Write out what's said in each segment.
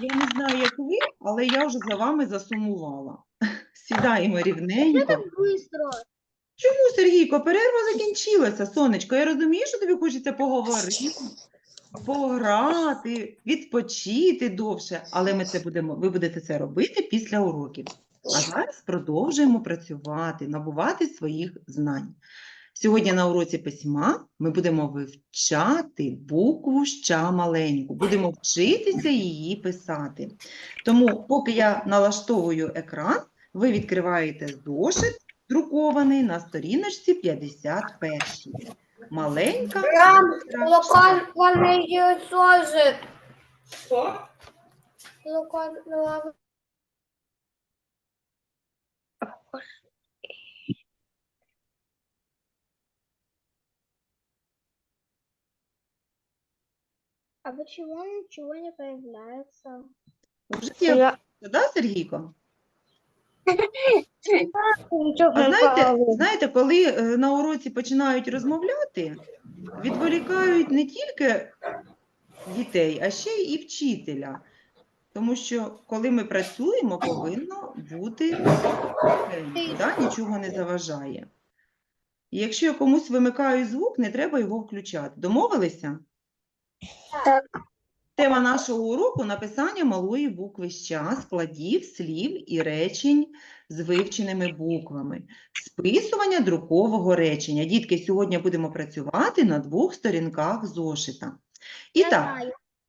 Я не знаю, як ви, але я вже за вами засумувала. Сідаємо рівненько. Быстро. Чому, Сергійко, перерва закінчилася, сонечко? Я розумію, що тобі хочеться поговорити, пограти, відпочити довше, але ми це будемо, ви будете це робити після уроків. А зараз продовжуємо працювати, набувати своїх знань. Сьогодні на уроці письма ми будемо вивчати букву ща маленьку, будемо вчитися її писати. Тому, поки я налаштовую екран, ви відкриваєте зошит, друкований на сторіночці 51. Маленька літера «Щ». Локальный сложит. Що? А почему ничего не появляется? Вже є, да, Сергійко? Ничего А знаєте, знаєте, коли е, на уроці починають розмовляти, відволікають не тільки дітей, а ще і вчителя. Тому що коли ми працюємо, повинно бути тихенько, да? нічого не заважає. І якщо я комусь вимикаю звук, не треба його включати. Домовилися? Так. Тема нашого уроку написання малої букви ща, складів, слів і речень з вивченими буквами. Списування друкового речення. Дітки, сьогодні будемо працювати на двох сторінках зошита. І так,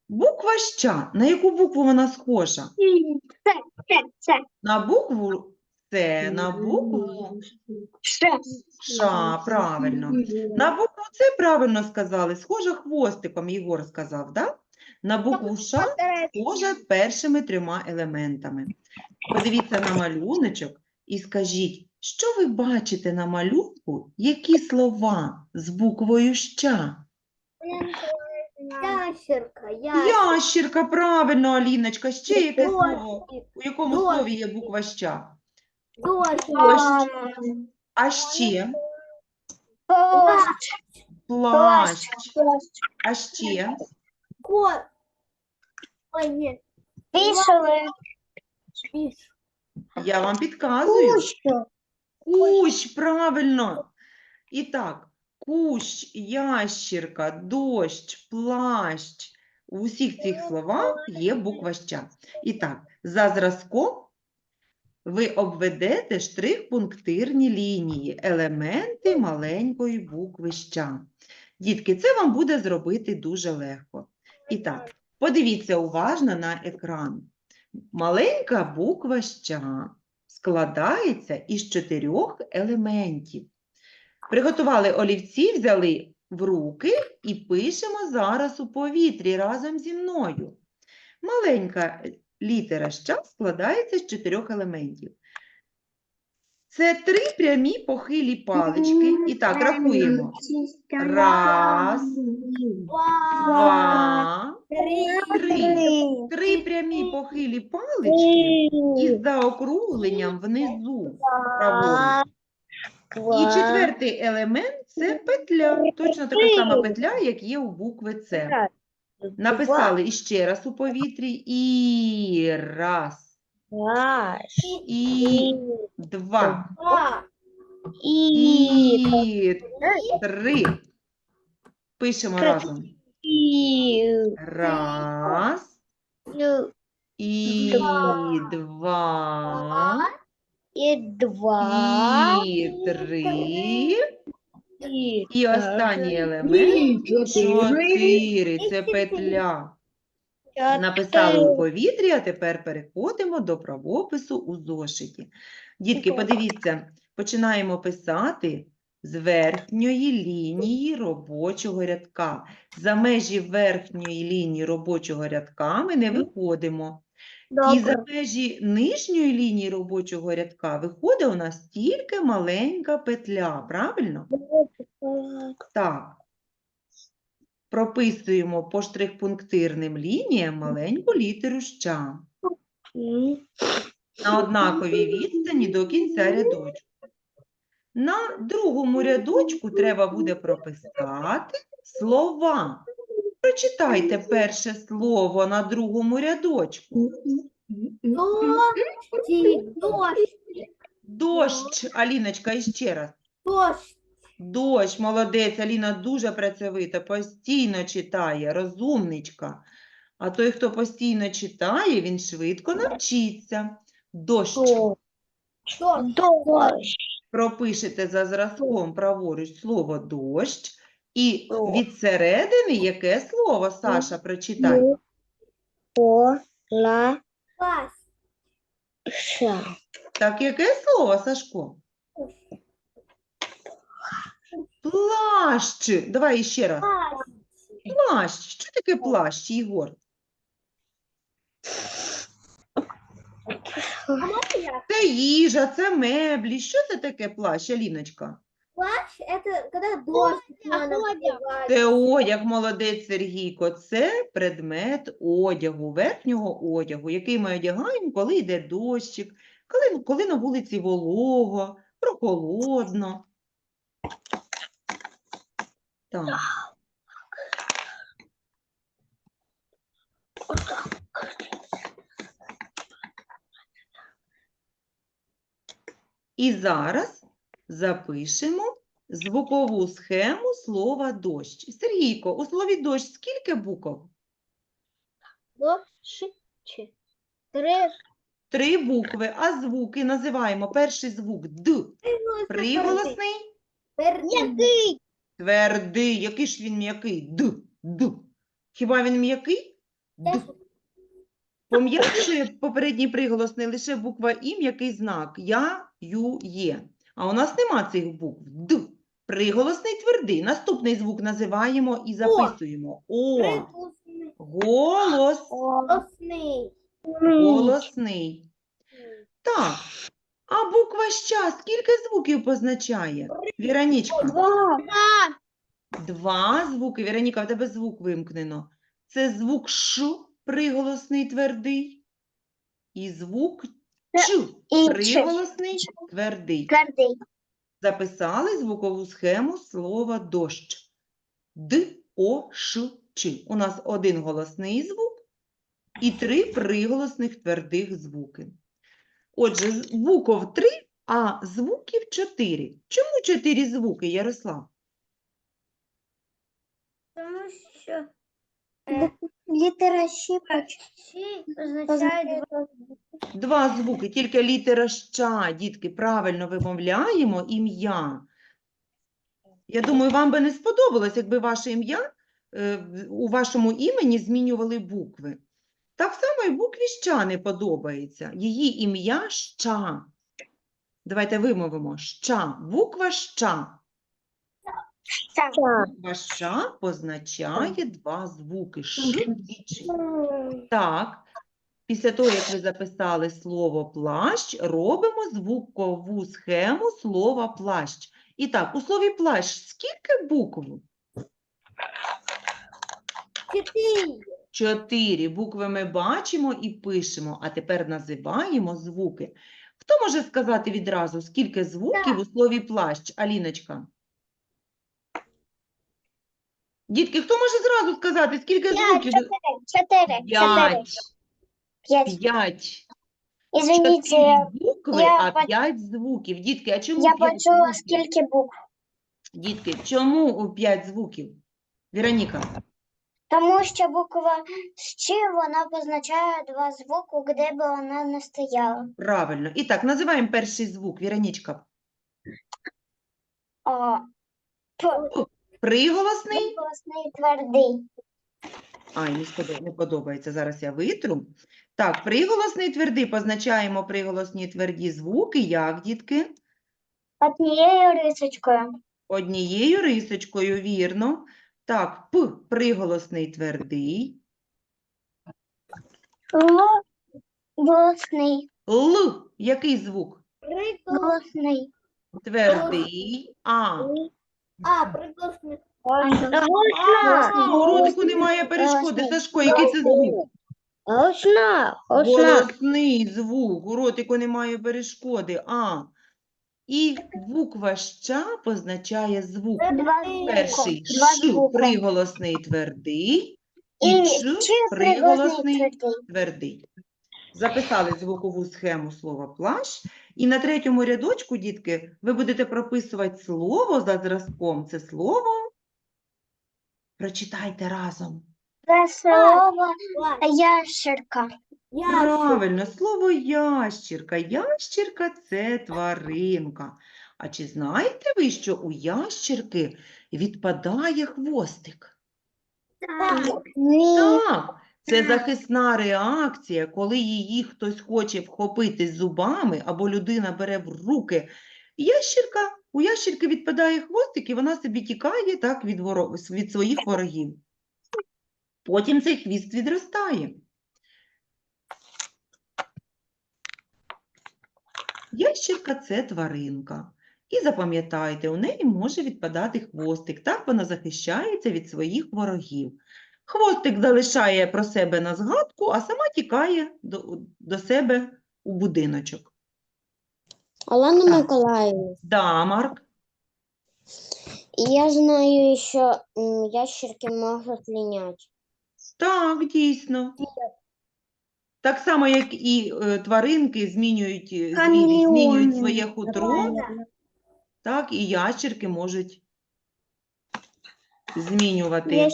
буква ща. На яку букву вона схожа? На букву С, на букву Ша, правильно. На букву С правильно сказали, схожа хвостиком, Єгор сказав, да? На букву Ш схожа першими трьома елементами. Подивіться на малюночок і скажіть, що ви бачите на малюнку, які слова з буквою ща? Ящерка, Ящірка, правильно, Аліночка. Ще яке слово? У якому слові є буква ща? Дождь, А ще плащ, плащ. А ще кот. Ой. Вішали. Я вам підказую. Кущ, правильно. І так, кущ, ящірка, дощ, плащ. У всіх цих словах є буква ща. І так, за зразком ви обведете штрих-пунктирні лінії, елементи маленької букви ща. Дітки, це вам буде зробити дуже легко. І так, подивіться уважно на екран. Маленька буква ща складається із чотирьох елементів. Приготували олівці, взяли в руки і пишемо зараз у повітрі разом зі мною. Маленька літера ща складається з чотирьох елементів. Це три прямі похилі палички. І так, рахуємо. Раз, два, три. Три прямі похилі палички із заокругленням внизу. праворуч. І четвертий елемент це петля. Точно така сама петля, як є у букви С. Написали іще раз у повітрі. І раз, і два, і три. Пишемо разом. Раз, і два, І два. і три. І І останній елемент чотири. Це петля. Написали у повітрі, а тепер переходимо до правопису у зошиті. Дітки, подивіться, починаємо писати з верхньої лінії робочого рядка. За межі верхньої лінії робочого рядка ми не виходимо. І за межі нижньої лінії робочого рядка виходить у нас тільки маленька петля, правильно? Так. Прописуємо по штрих-пунктирним лініям маленьку літеру ща на однаковій відстані до кінця рядочку. На другому рядочку треба буде прописати слова Прочитайте перше слово на другому рядочку. Дождь, дождь, Дощ, Аліночка, іще раз. дождь. Дощ, молодець, Аліна дуже працьовита, постійно читає, розумничка. А той, хто постійно читає, він швидко навчиться. Дощ. Дождь. Дождь. Пропишете за зразком праворуч слово дощ. І О. від середини яке слово, Саша, прочитай? Пола. Класс. Ша. Так, яке слово, Сашко? Плащ. Давай ще раз. Плащ. Що таке плащ, Ігор? Це їжа, це меблі. Що це таке плащ, Аліночка? Плащ – это когда дождь надо. Це одяг, молодець Сергійко. Це предмет одягу, верхнього одягу, який ми одягаємо, коли йде дощик, коли, коли на вулиці волого, прохолодно. Так. І зараз запишемо звукову схему слова дощ. Сергійко, у слові дощ скільки букв? Дождь. Три. Три букви, а звуки називаємо перший звук Д. Приголосний, Мягкий. твердий. Який ж він м'який? Д. Д. Хіба він м'який? Д. Пом'якшує попередній приголосний лише буква І, м'який знак. Я, ю, є. А у нас нема цих букв. Д. Приголосний твердий. Наступний звук називаємо і записуємо. О. Голос. Голосний. Голосний. Так. А буква ща скільки звуків позначає? Віронічка. Два. Два звуки. Віроніка, в тебе звук вимкнено. Це звук Ш, приголосний твердий. І звук Ч, І приголосний твердий. Твердий. Записали звукову схему слова дощ. Д, О, Ш, Ч. У нас один голосний звук і три приголосних твердих звуки. Отже, з- букв три, а звуків чотири. Чому чотири звуки, Ярослав? Тому що Літера Щ означає два Два звуки, тільки літера ща, дітки, правильно вимовляємо ім'я. Я думаю, вам би не сподобалось, якби ваше ім'я е, у вашому імені змінювали букви. Так само і букві ща не подобається. Її ім'я ща. Давайте вимовимо ща. Буква ща. Буква ща позначає два звуки ш і ч. Так, після того, як ви записали слово плащ, робимо звукову схему слова плащ. І так, у слові плащ скільки букв? Чотири. Чотири букви ми бачимо і пишемо, а тепер називаємо звуки. Хто може сказати відразу, скільки звуків у слові плащ? Аліночка? Дітки, хто може зразу сказати, скільки звуків? Чотири. Чотири. П'ять. П'ять. П'ять. Извините, Чотири букви, я а по- п'ять звуків. Дітки, а чому я п'ять почула звуків? скільки букв. Дітки, чому у п'ять звуків? Віроніка, Тому що буква Щ, вона позначає два звуки, де б вона не стояла. правильно. І так, називаємо перший звук. Віронічка. О, П. Приголосний. Голосний твердий. Ай, не, сподо- не подобається. Зараз я витру. Так, приголосний твердий. Позначаємо приголосні тверді звуки. Як, дітки? Однією рисочкою. Однією рисочкою, вірно. Так, П. Приголосний твердий. Л. Голосний. Л. Який звук? Приголосний. Твердий. А. А, приголосний. У ротику немає перешкоди. Сашко, який це звук? Голосна. Голосний звук. У ротику немає перешкоди. А. І буква ща позначає звук. Перший ш приголосний твердий і ч приголосний твердий. Записали звукову схему слова плащ. І на третьому рядочку, дітки, ви будете прописувати слово за зразком. Це слово. Прочитайте разом. Це слово ящерка. Правильно, слово ящірка. Ящірка – це тваринка. А чи знаєте ви, що у ящірки відпадає хвостик? Ні. Так, це захисна реакція, коли її хтось хоче вхопити зубами або людина бере в руки. Ящірка, у ящірки відпадає хвостик, і вона собі тікає так від, воро- від своїх ворогів. Потім цей хвіст відростає. Ящірка – це тваринка. І запам'ятайте, у неї може відпадати хвостик. Так вона захищається від своїх ворогів. Хвостик залишає про себе на згадку, а сама тікає до, до себе у будиночок. Олена Миколаївна, Да, Марк? я знаю, що ящерки можуть лінять. Так, дійсно. Так само, як і е, тваринки змінюють, е, змінюють своє хутро, так і ящерки можуть змінювати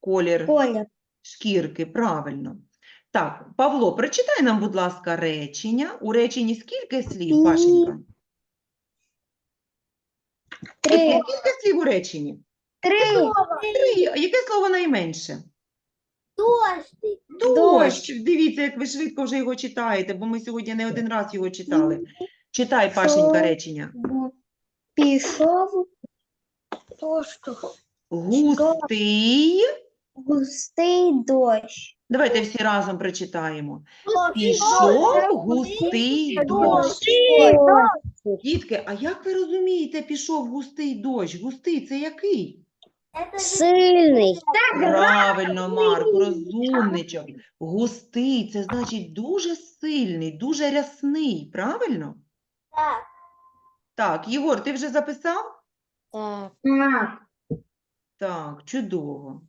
колір Колір. шкірки, правильно. Так, Павло, прочитай нам, будь ласка, речення. У реченні скільки слів, Ні. Пашенька? Три. Скільки слів у реченні? Три. Три. А яке слово найменше? Дождик. Дощ. Дивіться, як ви швидко вже його читаєте, бо ми сьогодні не один раз його читали. Читай, Пашенька, речення. Пішов дощ. Густий. Густий дощ. Давайте всі разом прочитаємо. Пішов густий дощ. Дітки, а як ви розумієте, пішов густий дощ? Густий це який? Сильний. Правильно, Марк, розумничок. Густий це значить дуже сильний, дуже рясний, правильно? Так. Так, Єгор, ти вже записав? Так. Так, чудово.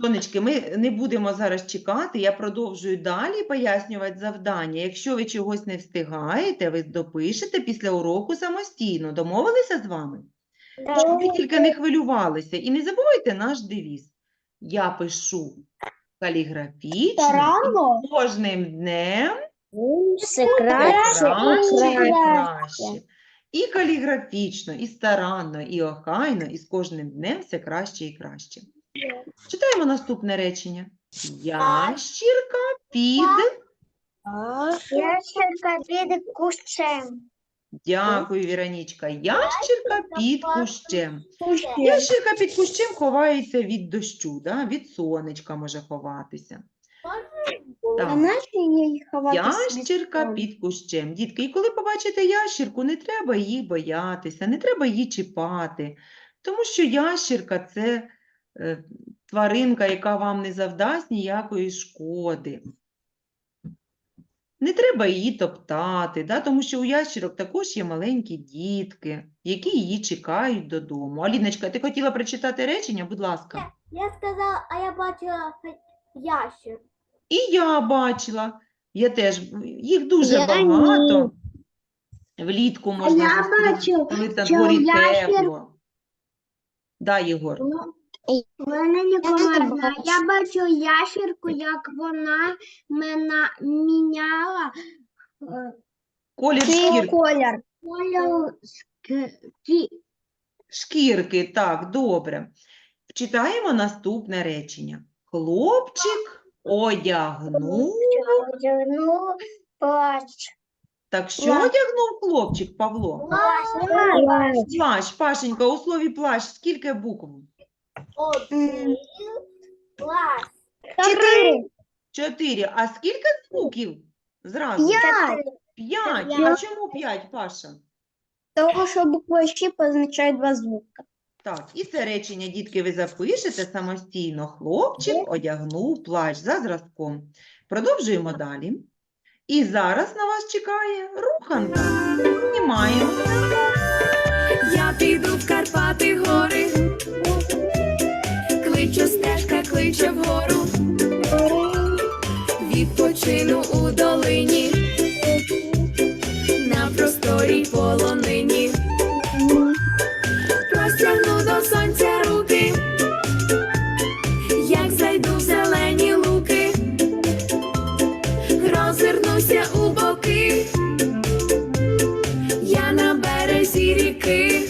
Сонечки, ми не будемо зараз чекати, я продовжую далі пояснювати завдання. Якщо ви чогось не встигаєте, ви допишете після уроку самостійно. Домовилися з вами? Щоб ви тільки не хвилювалися. І не забувайте наш девіз. Я пишу каліграфічно, і кожним днем Все краще краще і краще. І каліграфічно, і старанно, і охайно, і з кожним днем все краще і краще. Читаємо наступне речення. Ящірка під. Ящерка під кущем. Дякую, Віронічка. Ящірка під кущем. Ящірка під кущем ховається від дощу, да? від сонечка може ховатися. Так. наче? Ящірка під кущем. Дітки, і коли побачите ящірку, не треба її боятися, не треба її чіпати, тому що ящірка – це е, тваринка, яка вам не завдасть ніякої шкоди. Не треба її топтати, да? тому що у ящірок також є маленькі дітки, які її чекають додому. Аліночка, ти хотіла прочитати речення? Будь ласка. Я сказала, а я бачила ящер. І я бачила. Я теж, їх дуже Я багато. Влітку можна я зустріти, бачу, коли що дворі ящір- тепло. Да, Єгор. Олена Ніколаївна, я бачу ящерку, як вона мене міняла е, Колір шкір... колір. Колір ски- шкірки. Так, добре. Вчитаємо наступне речення. Хлопчик одягнув. одягнув плащ. Так що Плащ. одягнув хлопчик, Павло? Плащ. Плащ, Пашенька, у слові плащ скільки букв? Один клас. Чотири. Чотири. А скільки звуків зразу? П'ять. П'ять. А чому п'ять, Паша? Тому що буква «щ» позначає два звуки. Так, і це речення, дітки, ви запишете самостійно. Хлопчик одягнув плащ за зразком. Продовжуємо далі. І зараз на вас чекає руханка. Знімаємо. Я піду в Карпати гори, кличе вгору, відпочину у долині, на просторій полонині, простягну до сонця руки, як зайду в зелені луки, розвернуся у боки. Я на березі ріки,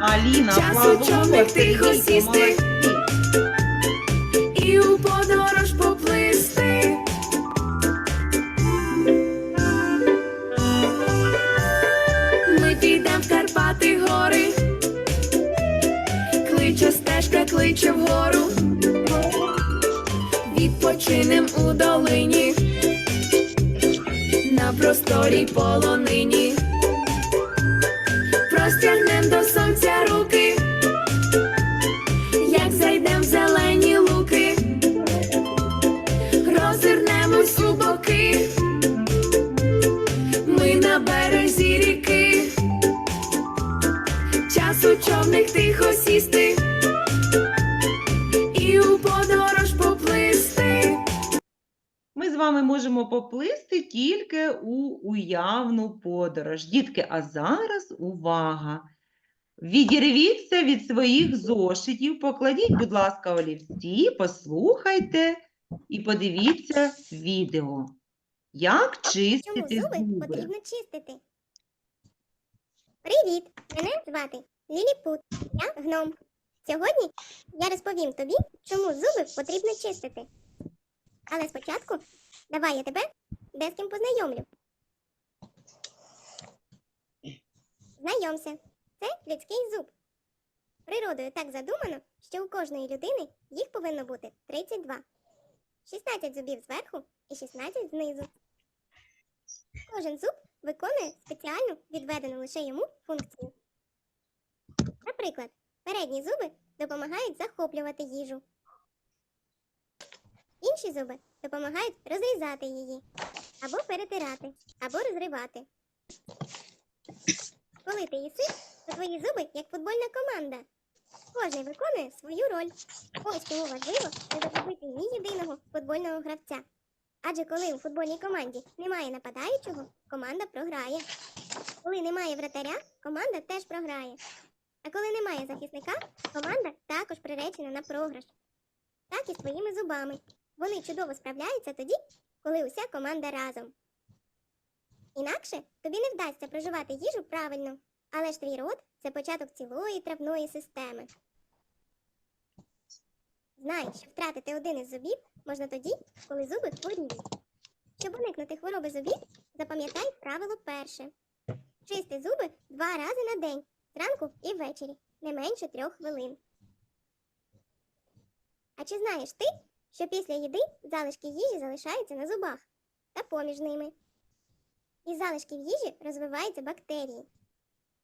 Аліна, Часу човник тихо сісти. Подорож. Дітки, а зараз увага! Відірвіться від своїх зошитів, покладіть, будь ласка, олівці, послухайте і подивіться відео. Як Чому чистити зуби зуби? потрібно чистити? Привіт! Мене звати Ліліпут. Я гном. Сьогодні я розповім тобі, чому зуби потрібно чистити. Але спочатку давай я тебе де з ким познайомлю. Знайомся. Це людський зуб. Природою так задумано, що у кожної людини їх повинно бути 32. 16 зубів зверху і 16 знизу. Кожен зуб виконує спеціальну відведену лише йому функцію. Наприклад, передні зуби допомагають захоплювати їжу. Інші зуби допомагають розрізати її, або перетирати, або розривати. Коли ти їси, то твої зуби як футбольна команда. Кожен виконує свою роль. Ось чому важливо не загубити ні єдиного футбольного гравця. Адже коли у футбольній команді немає нападаючого, команда програє. Коли немає вратаря, команда теж програє. А коли немає захисника, команда також приречена на програш. Так і з твоїми зубами. Вони чудово справляються тоді, коли уся команда разом. Інакше тобі не вдасться проживати їжу правильно, але ж твій рот це початок цілої травної системи. Знай, що втратити один із зубів можна тоді, коли зуби хворіють. Щоб уникнути хвороби зубів, запам'ятай правило перше. Чисти зуби два рази на день, зранку і ввечері, не менше трьох хвилин. А чи знаєш ти, що після їди залишки їжі залишаються на зубах та поміж ними? Із залишків їжі розвиваються бактерії.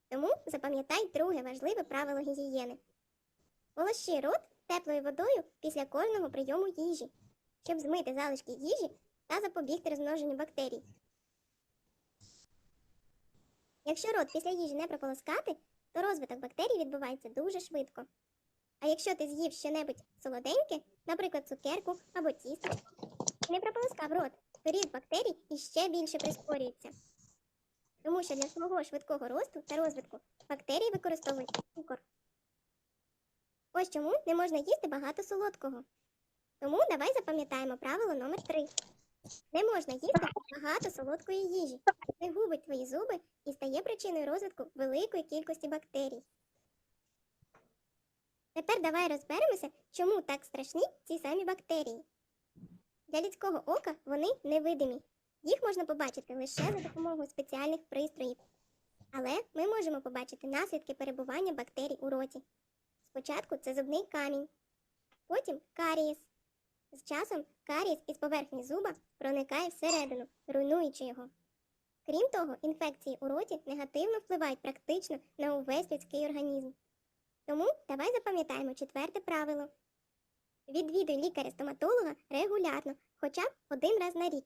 Тому запам'ятай друге важливе правило гігієни. Волощи рот теплою водою після кожного прийому їжі, щоб змити залишки їжі та запобігти розмноженню бактерій. Якщо рот після їжі не прополоскати, то розвиток бактерій відбувається дуже швидко. А якщо ти з'їв щонебудь солоденьке, наприклад, цукерку або тістечко, і не прополоскав рот, то ріст бактерій іще більше прискорюється. Тому що для свого швидкого росту та розвитку бактерії використовують цукор. Ось чому не можна їсти багато солодкого. Тому давай запам'ятаємо правило номер 3 Не можна їсти багато солодкої їжі. Це губить твої зуби і стає причиною розвитку великої кількості бактерій. Тепер давай розберемося, чому так страшні ці самі бактерії. Для людського ока вони невидимі. Їх можна побачити лише за допомогою спеціальних пристроїв. Але ми можемо побачити наслідки перебування бактерій у роті. Спочатку це зубний камінь, потім карієс. З часом карієс із поверхні зуба проникає всередину, руйнуючи його. Крім того, інфекції у роті негативно впливають практично на увесь людський організм. Тому давай запам'ятаємо четверте правило. Відвідуй лікаря-стоматолога регулярно, хоча б один раз на рік.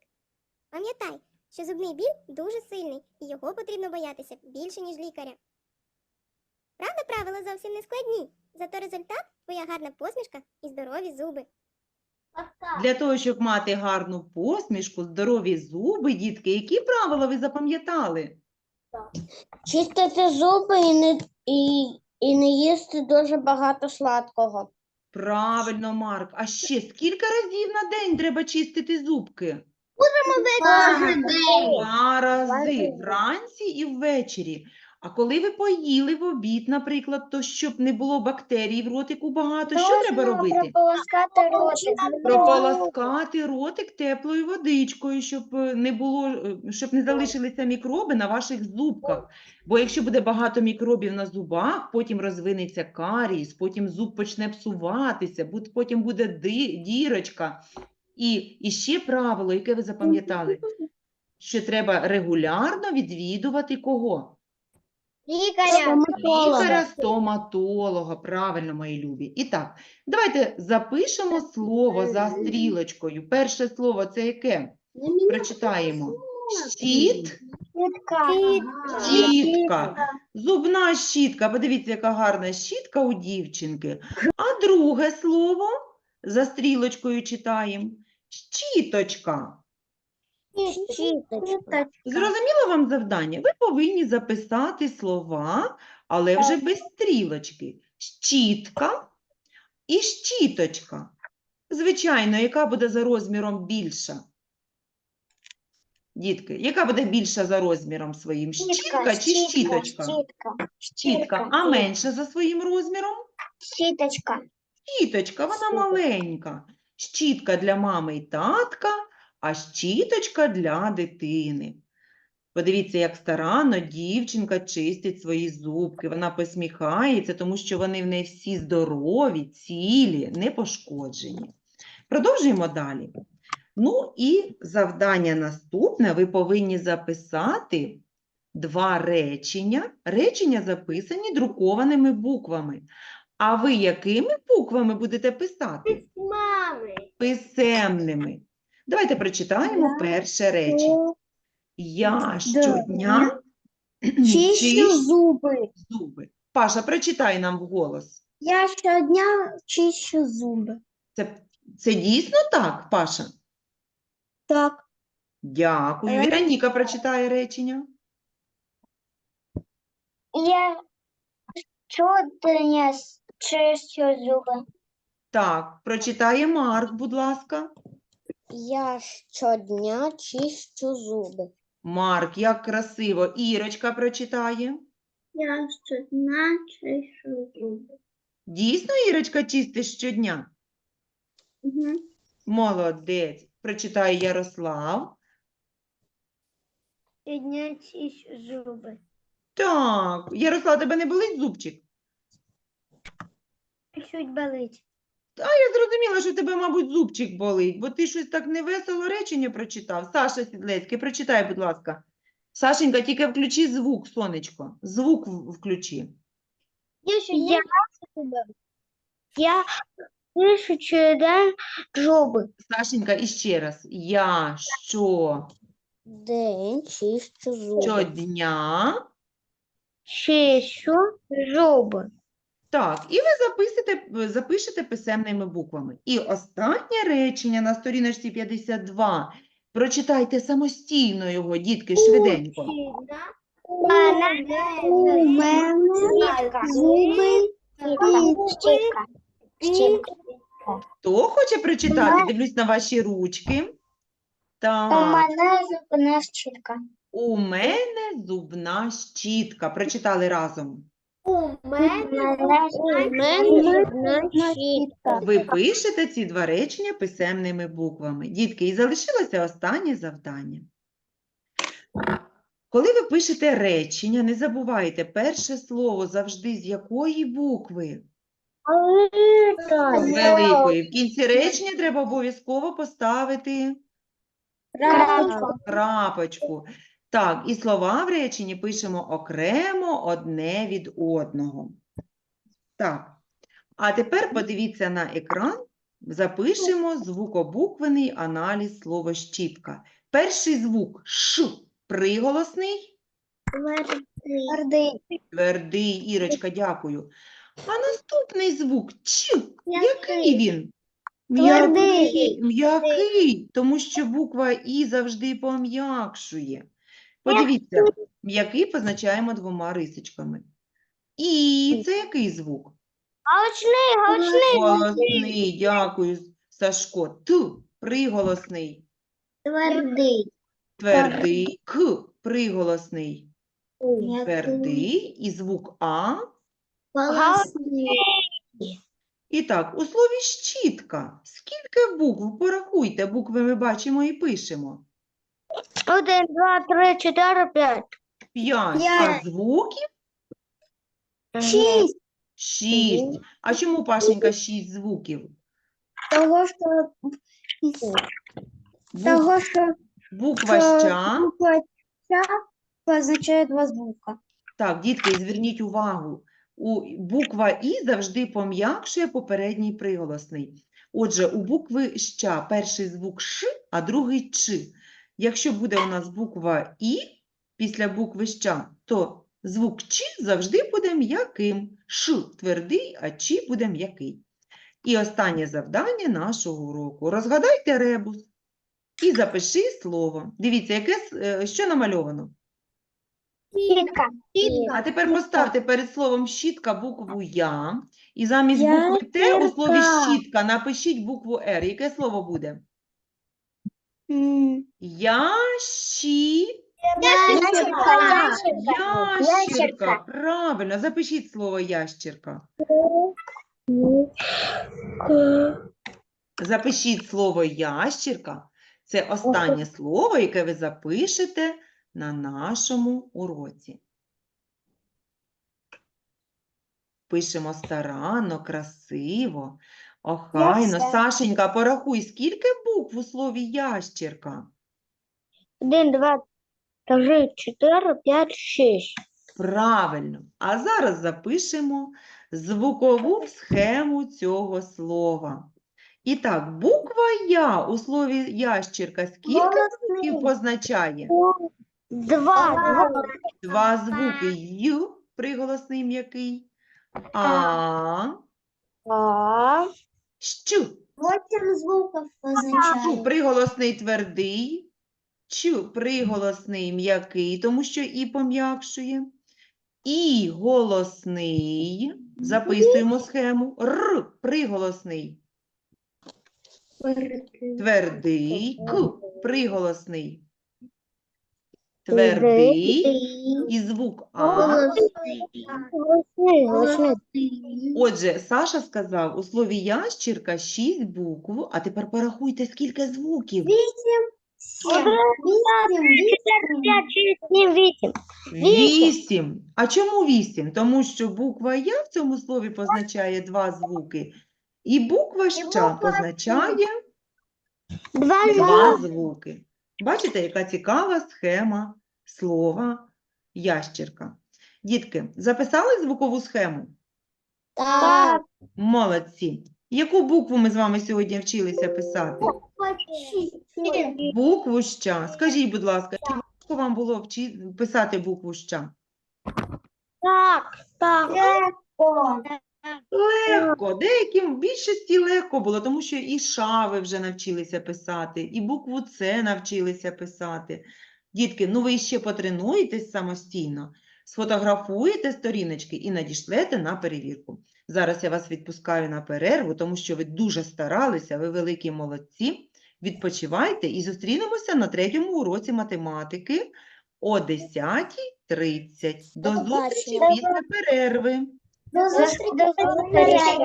Пам'ятай, що зубний біль дуже сильний і його потрібно боятися більше, ніж лікаря. Правда, правила зовсім не складні, зато результат твоя гарна посмішка і здорові зуби. Для того, щоб мати гарну посмішку, здорові зуби, дітки, які правила ви запам'ятали? Чистити зуби і не, і, і не їсти дуже багато сладкого. Правильно, Марк. А ще скільки разів на день треба чистити зубки? Два рази вранці і ввечері. А коли ви поїли в обід, наприклад, то щоб не було бактерій в ротику багато, що треба робити? Прополоскати ротик. Прополоскати ротик теплою водичкою, щоб е, не було, е, щоб не залишилися мікроби на ваших зубках. Бо якщо буде багато мікробів на зубах, потім розвинеться карієс, потім зуб почне псуватися, потім буде дірочка. І, і ще правило, яке ви запам'ятали, що треба регулярно відвідувати кого? Лікаря. Лікаря стоматолога, правильно, мої любі. І так, давайте запишемо слово за стрілочкою. Перше слово це яке? Прочитаємо. Щіт, щітка. Зубна щітка. Подивіться, яка гарна щітка у дівчинки. А друге слово за стрілочкою читаємо. Щіточка. Зрозуміло вам завдання? Ви повинні записати слова, але вже без стрілочки. Щітка і щіточка. Звичайно, яка буде за розміром більша? Дітки, яка буде більша за розміром своїм? Щітка чи щіточка? Щітка. Щітка. А менша за своїм розміром? Щіточка. Щіточка, вона маленька. Щітка для мами і татка, а щіточка для дитини. Подивіться, як старанно дівчинка чистить свої зубки. Вона посміхається, тому що вони в неї всі здорові, цілі, не пошкоджені. Продовжуємо далі. Ну і завдання наступне. Ви повинні записати два речення. Речення записані друкованими буквами. А ви якими буквами будете писати? Мами. Писемними. Давайте прочитаємо перше речення. Я щодня Чищу зуби. зуби. Паша, прочитай нам вголос. Я щодня чищу зуби. Це, це дійсно так, Паша? Так. Дякую. Е. Віроніка прочитає речення. Я щодня чищу зуби. Так, прочитає Марк, будь ласка. Я щодня чищу зуби. Марк, як красиво. Ірочка прочитає. Я щодня чищу зуби. Дійсно, Ірочка чистить щодня? Угу. Молодець. Прочитає Ярослав. Щодня чищу зуби. Так, Ярослав, тебе не болить зубчик? Чуть болить. А я зрозуміла, що тебе, мабуть, зубчик болить, бо ти щось так невесело речення прочитав. Саша Сідлецький, прочитай, будь ласка. Сашенька, тільки включи звук, сонечко. Звук включи. Я Я чищу щодня зуби. Сашенька, іще раз. Я що День чищу зуби. щодня. Чищу зуби. Так, і ви записите, запишете писемними буквами. І останнє речення на сторіночці 52. Прочитайте самостійно його, дітки, швиденько. У мене зуби. Хто хоче прочитати? Дивлюсь на ваші ручки. У мене зубна щітка. у мене зубна щітка. Прочитали разом. У мене щітка. Ви пишете ці два речення писемними буквами. Дітки, і залишилося останнє завдання. Коли ви пишете речення, не забувайте перше слово завжди з якої букви? З великої. В кінці речення треба обов'язково поставити крапочку. Так, і слова в реченні пишемо окремо одне від одного. Так, а тепер подивіться на екран запишемо звукобуквений аналіз слова щітка. Перший звук ш приголосний, Твердий. твердий, Ірочка, дякую. А наступний звук ч, який він? Твердий. М'який, тому що буква І завжди пом'якшує. Подивіться, м'який позначаємо двома рисочками. І це який звук? Галочний. Голосний, дякую, Сашко. Т приголосний, Твердий. твердий, К приголосний, твердий і звук А. Галочний. І так, у слові щітка. Скільки букв? Порахуйте, букви ми бачимо і пишемо. Один, два, три, чотири, п'ять. П'ять. А П'ять. звуків Шість. шість. А чому, Пашенька, шість звуків? Того, що, Бук- того, що Буква що ща. буква «Щ» позначає два звука. Так, дітки, зверніть увагу. У буква І завжди пом'якшує попередній приголосний. Отже, у букви ща перший звук Ш, а другий Ч. Якщо буде у нас буква І після букви ща, то звук Ч завжди буде м'яким. Ш твердий, а Ч буде м'який. І останнє завдання нашого уроку. Розгадайте ребус і запиши слово. Дивіться, яке, е, що намальовано. Щітка. А тепер поставте перед словом щітка букву Я. І замість букви Т у слові щітка напишіть букву Р. Яке слово буде? Ящі... Ящерка. Ящерка. Правильно, запишіть слово ящерка. Запишіть слово ящерка. Це останнє слово, яке ви запишете на нашому уроці. Пишемо старанно, красиво, охайно. все. Сашенька, порахуй, скільки букв у слові ящерка? Один, два, три, чотири, п'ять, шість. Правильно. А зараз запишемо звукову схему цього слова. І так, буква Я у слові ящерка скільки звуків позначає? Два, два. Два звуки Й, приголосний м'який, А, А, Щ. Восемь звуків Чу приголосний твердий, чу. Приголосний м'який, тому що і пом'якшує. І голосний, записуємо схему. Р. Приголосний, твердий, К. Приголосний, твердий і звук А. Отже, Саша сказав, у слові ящірка шість букв, а тепер порахуйте, скільки звуків. Вісім. Вісім. А чому вісім? Тому що буква Я в цьому слові позначає два звуки, і буква Ща позначає Два два звуки. Бачите, яка цікава схема слова ящірка. Дітки, записали звукову схему? Так. Молодці. Яку букву ми з вами сьогодні вчилися писати? Букву ща. Скажіть, будь ласка, чи важко вам було вчи- писати букву ща? Так, так. Легко. Деяким в більшості легко було, тому що і ша ви вже навчилися писати, і букву С навчилися писати. Дітки, ну ви ще потренуєтесь самостійно, сфотографуєте сторіночки і надішлете на перевірку. Зараз я вас відпускаю на перерву, тому що ви дуже старалися, ви великі молодці. Відпочивайте і зустрінемося на третьому уроці математики о 10.30. До зустрічі після перерви. До зустрічі.